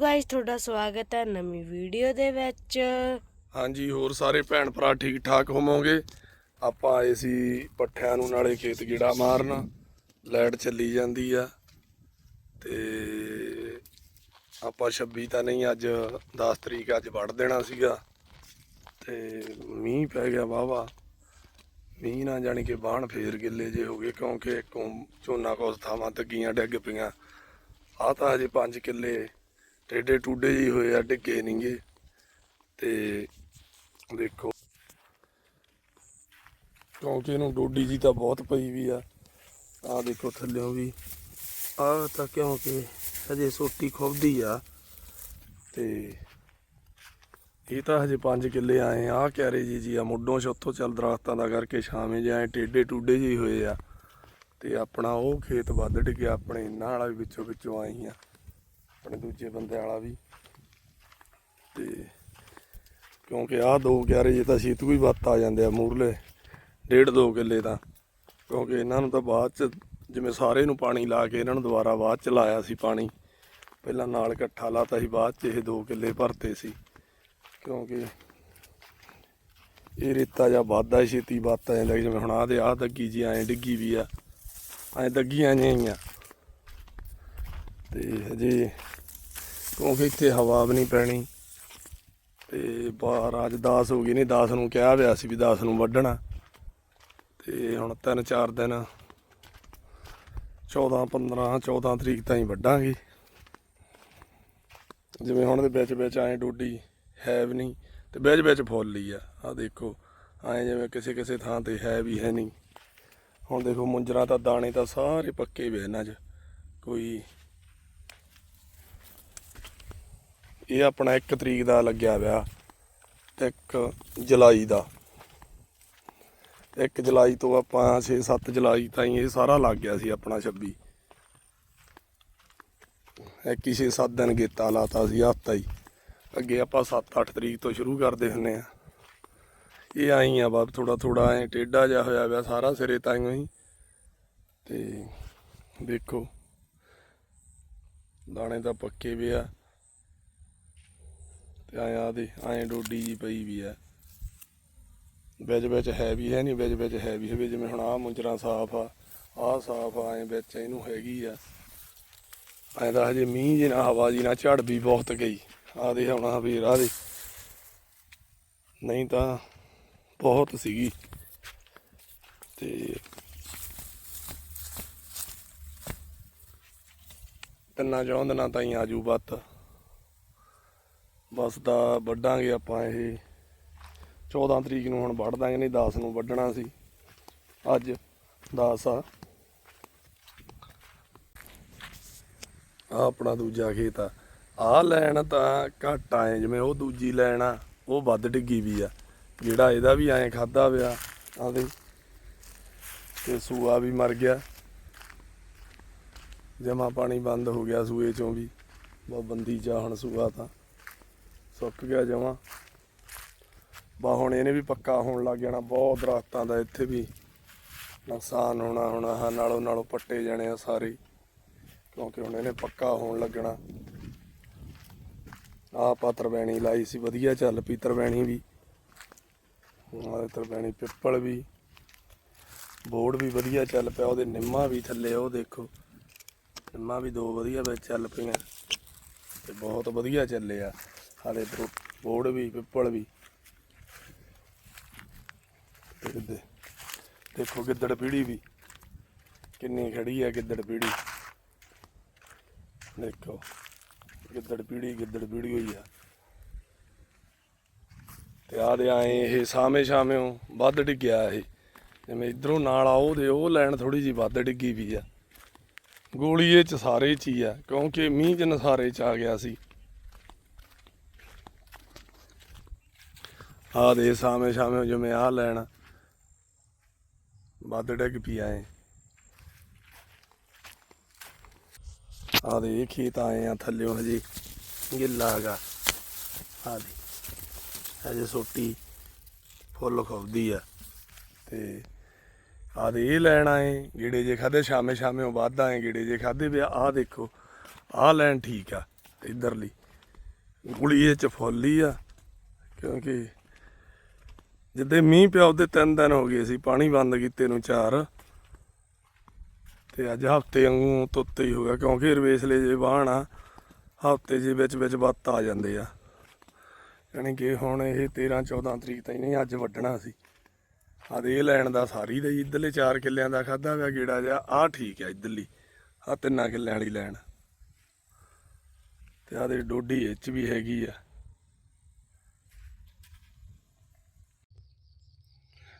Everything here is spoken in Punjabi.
ਗਾਇਸ ਤੁਹਾਡਾ ਸਵਾਗਤ ਹੈ ਨਵੀਂ ਵੀਡੀਓ ਦੇ ਵਿੱਚ। ਹਾਂਜੀ, ਹੋਰ ਸਾਰੇ ਭੈਣ ਭਰਾ ਠੀਕ ਠਾਕ ਹੋਵੋਗੇ? ਆਪਾਂ ਆਏ ਸੀ ਪੱਠਿਆਂ ਨੂੰ ਨਾਲੇ ਖੇਤ ਗੇੜਾ ਮਾਰਨ। ਲਾਈਟ ਚੱਲੀ ਜਾਂਦੀ ਆ। ਤੇ ਆਪਾਂ 26 ਤਾਂ ਨਹੀਂ, ਅੱਜ 10 ਤਰੀਕ ਅੱਜ ਵੜ ਦੇਣਾ ਸੀਗਾ। ਤੇ ਮੀਂਹ ਪੈ ਗਿਆ ਵਾਵਾ ਮੀਂਹ ਨਾ ਜਾਣੀ ਕਿ ਬਾਣ ਫੇਰ ਗਿੱਲੇ ਜੇ ਹੋ ਗਏ, ਕਿਉਂਕਿ ਇੱਕੋਂ ਝੋਨਾ ਕੋਸ ਥਾਵਾਂ ਤੱਗੀਆਂ ਡਿੱਗ ਪਈਆਂ। ਆ ਤਾਂ ਹਜੇ 5 ਕਿੱਲੇ ਟੇਡੇ ਟੂਡੇ ਜੀ ਹੋਏ ਆ, ਡਿੱਗੇ ਨਹੀਂਗੇ ਤੇ ਦੇਖੋ ਕਿਉਂਕਿ ਇਹਨੂੰ ਡੋਡੀ ਜੀ ਤਾਂ ਬਹੁਤ ਪਈ ਵੀ ਆ। ਆ ਦੇਖੋ ਥੱਲਿਓਂ ਵੀ। ਆ ਤਾਂ ਕਿਉਂਕਿ ਹਜੇ ਸੋਟੀ ਖੁੱਬਦੀ ਆ। ਤੇ ਇਹ ਤਾਂ ਹਜੇ 5 ਕਿੱਲੇ ਆਏ ਆ। ਕਿਆਰੇ ਜੀ ਜੀ ਆ, ਮੁੱਢੋਂ ਚ ਚੱਲ ਦਰਖਤਾਂ ਦਾ ਕਰਕੇ ਛਾਵੇਂ ਜਿਹਾ ਟੇਡੇ ਟੂਡੇ ਜੀ ਹੋਏ ਆ। ਤੇ ਆਪਣਾ ਉਹ ਖੇਤ ਵੱਧ ਡਿੱਗਿਆ, ਆਪਣੇ ਇਹਨਾਂ ਵਾਲਾ ਵੀ ਵਿੱਚੋਂ ਵਿੱਚੋਂ ਆਈ ਆ ਆਪਣੇ ਦੂਜੇ ਬੰਦੇ ਵਾਲਾ ਵੀ। ਤੇ ਕਿਉਂਕਿ ਆਹ ਦੋ ਗਿਆਰੇ ਜੇ ਤਾਂ ਛੇਤੂ ਹੀ ਵੱਤ ਆ ਜਾਂਦੇ ਆ ਮੂਰਲੇ, ਡੇਢ ਦੋ ਕਿੱਲੇ ਤਾਂ। ਕਿਉਂਕਿ ਇਹਨਾਂ ਨੂੰ ਤਾਂ ਬਾਅਦ ਚ ਜਿਵੇਂ ਸਾਰੇ ਨੂੰ ਪਾਣੀ ਲਾ ਕੇ ਇਹਨਾਂ ਨੂੰ ਦੁਬਾਰਾ ਬਾਅਦ ਚ ਲਾਇਆ ਸੀ ਪਾਣੀ, ਪਹਿਲਾਂ ਨਾਲ ਇਕੱਠਾ ਲਾਤਾ ਸੀ, ਬਾਅਦ ਚ ਇਹ ਦੋ ਕਿੱਲੇ ਭਰਤੇ ਸੀ। ਕਿਉਂਕਿ ਇਹ ਰੇਤਾ ਜਾਂ ਵਾਧਾ ਛੇਤੀ ਵੱਤ ਆ ਜਾਂਦਾ ਜਿਵੇਂ ਹੁਣ ਆਹ ਦੇ ਆਹ ਦੱਗੀ ਜੀ ਐਂ ਡਿੱਗੀ ਵੀ ਆ, ਐਂ ਦੱਗੀਆਂ ਜਿਹੀਆਂ ਆ। ਤੇ ਹਜੇ ਕਿਉਂਕਿ ਇੱਥੇ ਹਵਾ ਵੀ ਨਹੀਂ ਪੈਣੀ। ਤੇ ਬਾਹਰ ਅੱਜ 10 ਹੋ ਗਏ ਨੇ 10 ਨੂੰ ਕਿਹਾ ਹੋਇਆ ਸੀ ਵੀ 10 ਨੂੰ ਵੱਢਣਾ। ਤੇ ਹੁਣ 3-4 ਦਿਨ 14 15 14 ਤਰੀਕ ਤਾਈਂ ਵੱਢਾਂਗੇ। ਜਿਵੇਂ ਹੁਣ ਦੇ ਵਿੱਚ ਵਿੱਚ ਆਏ ਡੋਡੀ ਹੈ ਵੀ ਨਹੀਂ, ਤੇ ਵਿੱਚ ਵਿੱਚ ਫੁੱਲ ਹੀ ਆ। ਆ ਦੇਖੋ ਆਏ ਜਿਵੇਂ ਕਿਸੇ ਕਿਸੇ ਥਾਂ ਤੇ ਹੈ ਵੀ ਹੈ ਨਹੀਂ। ਹੁਣ ਦੇਖੋ ਮੁੰਜਰਾ ਤਾਂ ਦਾਣੇ ਤਾਂ ਸਾਰੇ ਪੱਕੇ ਵੇ ਇਹਨਾਂ 'ਚ। ਕੋਈ ਇਹ ਆਪਣਾ 1 ਤਰੀਕ ਦਾ ਲੱਗਿਆ ਵਿਆ 1 ਜੁਲਾਈ ਦਾ। 1 ਜੁਲਾਈ ਤੋਂ ਆਪਾਂ 6-7 ਜੁਲਾਈ ਤਾਈਂ ਇਹ ਸਾਰਾ ਲੱਗ ਗਿਆ ਸੀ ਆਪਣਾ 26 ਇੱਕ ਹੀ 6-7 ਦਿਨ ਗੇਤਾ ਲਾਤਾ ਸੀ ਹਫਤਾ ਹੀ। ਅੱਗੇ ਆਪਾਂ 7-8 ਤਰੀਕ ਤੋਂ ਸ਼ੁਰੂ ਕਰਦੇ ਹੁੰਨੇ ਆ। ਇਹ ਆਈ ਆ ਬਾਬ ਥੋੜਾ ਥੋੜਾ ਐ ਟੇਡਾ ਜਿਹਾ ਹੋਇਆ ਵਿਆ ਸਾਰਾ ਸਿਰੇ ਤਾਈਂ ਹੀ ਤੇ ਦੇਖੋ ਦਾਣੇ ਤਾਂ ਪੱਕੇ ਵੀ ਆ। ਤੇ ਐਂ ਆ ਦੇ ਆਏ ਡੋਡੀ ਜੀ ਪਈ ਵੀ ਆ ਵਿੱਚ ਵਿੱਚ ਹੈ ਵੀ ਹੈ ਨਹੀਂ, ਵਿੱਚ ਵਿੱਚ ਹੈ ਵੀ ਹੋਵੇ ਜਿਵੇਂ ਹੁਣ ਆਹ ਮੁੰਜਰਾ ਸਾਫ਼ ਆ, ਆਹ ਸਾਫ਼ ਆ, ਐਂ ਵਿੱਚ ਇਹਨੂੰ ਹੈਗੀ ਆ। ਐਂ ਤਾਂ ਹਜੇ ਮੀਂਹ ਜੀ ਨਾ, ਹਵਾ ਜੀ ਨਾ ਝੜ ਵੀ ਬਹੁਤ ਗਈ। ਆ ਦੇ ਹੁਣ ਵੀਰ ਆ ਦੇ ਨਹੀਂ ਤਾਂ ਬਹੁਤ ਸੀਗੀ। ਤੇ ਤਿੰਨਾਂ ਚੌਂ ਦਿਨਾਂ ਤਾਈਂ ਆਜੂ ਬੱਤ ਬਸ ਦਾ ਵੱਢਾਂਗੇ ਆਪਾਂ ਇਹ। 14 ਤਰੀਕ ਨੂੰ ਹੁਣ ਵੱਢ ਦਾਂਗੇ, ਨਹੀਂ 10 ਨੂੰ ਵੱਢਣਾ ਸੀ। ਅੱਜ 10 ਆ। ਆ ਆਪਣਾ ਦੂਜਾ ਖੇਤ ਆ। ਆ ਲੈਣ ਤਾਂ ਘੱਟ ਆਏ, ਜਿਵੇਂ ਉਹ ਦੂਜੀ ਲੈਣ ਆ, ਉਹ ਵੱਧ ਡਿੱਗੀ ਵੀ ਆ। ਜਿਹੜਾ ਇਹਦਾ ਵੀ ਐਂ ਖਾਦਾ ਪਿਆ ਆਦੇ ਤੇ ਸੂਆ ਵੀ ਮਰ ਗਿਆ। ਜਮਾ ਪਾਣੀ ਬੰਦ ਹੋ ਗਿਆ ਸੂਏ ਚੋਂ ਵੀ। ਬਹੁਤ ਬੰਦੀ ਜਾ ਹੁਣ ਸੂਆ ਤਾਂ। ਸੁੱਕ ਗਿਆ ਜਮਾ। ਬਾ ਹੁਣ ਇਹਨੇ ਵੀ ਪੱਕਾ ਹੋਣ ਲੱਗ ਜਾਣਾ, ਬਹੁਤ ਦਰਖਤਾਂ ਦਾ ਇੱਥੇ ਵੀ ਨੁਕਸਾਨ ਹੋਣਾ, ਹੁਣ ਆਹ ਨਾਲੋਂ ਨਾਲੋਂ ਪੱਟੇ ਜਾਣੇ ਆ ਸਾਰੇ, ਕਿਉਂਕਿ ਹੁਣ ਇਹਨੇ ਪੱਕਾ ਹੋਣ ਲੱਗਣਾ। ਆ ਪਾਤਰ ਬੈਣੀ ਲਾਈ ਸੀ, ਵਧੀਆ ਚੱਲ ਪਈ ਤਰਵੈਣੀ ਵੀ। ਆ ਤਰਵੈਣੀ ਪਿੱਪਲ ਵੀ, ਬੋਰਡ ਵੀ ਵਧੀਆ ਚੱਲ ਪਿਆ, ਉਹਦੇ ਨਿੰਮਾ ਵੀ ਥੱਲੇ, ਉਹ ਦੇਖੋ। ਨਿੰਮਾ ਵੀ ਦੋ ਵਧੀਆ ਵਿੱਚ ਚੱਲ ਪਈਆਂ, ਤੇ ਬਹੁਤ ਵਧੀਆ ਚੱਲੇ ਆ। ਹਾਲੇ ਬੋਰਡ ਵੀ, ਪਿੱਪਲ ਵੀ। ਦੇ- ਦੇਖੋ ਗਿੱਦੜ ਪੀੜੀ ਵੀ। ਕਿੰਨੀ ਖੜੀ ਹੈ ਗਿੱਦੜ ਪੀੜੀ। ਦੇਖੋ, ਗਿੱਦੜ ਪੀੜੀ ਗਿੱਦੜ ਪੀੜੀ ਹੋਈ ਆ। ਤੇ ਆ ਦੇ ਆਏ ਇਹ ਸਾਵੇਂ ਸਾਵੇਂ ਵੱਧ ਡਿੱਗਿਆ ਇਹ। ਜਿਵੇਂ ਇਧਰੋਂ ਨਾਲ ਆਓ ਦੇ ਉਹ ਲੈਣ ਥੋੜੀ ਜੀ ਵੱਧ ਡਿੱਗੀ ਵੀ ਆ। ਗੋਲੀਏ ਚ ਸਾਰੇ ਚ ਹੀ ਆ, ਕਿਉਂਕਿ ਮੀਂਹ ਚ ਨਸਾਰੇ ਚ ਆ ਗਿਆ ਸੀ। ਆ ਦੇ ਸਾਵੇਂ ਸਾਵੇਂ ਜਿਵੇਂ ਆ ਲੈਣ ਵੱਧ ਡਿੱਗ ਪੀ ਆਏ ਆ ਦੇ ਇਹ ਖੇਤ ਆਏ ਆ ਥੱਲਿਓ ਹਜੇ ਗਿੱਲਾ ਹੈਗਾ। ਆ ਦੇ ਹਜੇ ਸੋਟੀ ਫੁੱਲ ਖੁੱਬਦੀ ਆ। ਤੇ ਆ ਦੇ ਇਹ ਲੈਣ ਆਏ, ਗੇੜੇ ਜੇ ਖਾਦੇ ਸ਼ਾਮੇ ਸ਼ਾਮੇ ਉਹ ਵੱਧ ਆਏ, ਗੇੜੇ ਜੇ ਖਾਦੇ ਵੀ ਆ ਦੇਖੋ, ਆਹ ਲੈਣ ਠੀਕ ਆ ਇਧਰਲੀ। ਗੁਲੀ ਇਹ ਚ ਫੁੱਲੀ ਆ, ਕਿਉਂਕਿ ਜਿੱਦੇ ਮੀਂਹ ਪਿਆ ਉਹਦੇ ਤਿੰਨ ਦਿਨ ਹੋ ਗਏ ਸੀ ਪਾਣੀ ਬੰਦ ਕੀਤੇ ਨੂੰ ਚਾਰ। ਤੇ ਅੱਜ ਹਫ਼ਤੇ ਵਾਂਗੂ ਤੁੱਤੇ ਹੀ ਹੋ ਗਿਆ ਕਿਉਂਕਿ ਰਵੇਸਲੇ ਜੇ ਵਾਹਣ ਆ ਹਫ਼ਤੇ ਜੇ ਵਿੱਚ ਵਿੱਚ ਬੱਤ ਆ ਜਾਂਦੇ ਆ। ਯਾਨੀ ਕਿ ਹੁਣ ਇਹ 13 14 ਤਰੀਕ ਤਾਈਂ ਨਹੀਂ ਅੱਜ ਵੱਢਣਾ ਸੀ। ਆ ਦੇ ਲੈਣ ਦਾ ਸਾਰੀ ਦਾ ਜੀ, ਇੱਧਰਲੇ 4 ਕਿੱਲਿਆਂ ਦਾ ਖਾਦਾ ਹੋਇਆ ਗੇੜਾ ਜਿਹਾ ਆ ਠੀਕ ਆ ਇੱਧਰਲੀ ਆ ਤਿੰਨਾਂ ਕਿੱਲਿਆਂ ਵਾਲੀ ਲੈਣ। ਤੇ ਆ ਦੇ ਡੋਡੀ ਇਹ ਚ ਵੀ ਹੈਗੀ ਆ।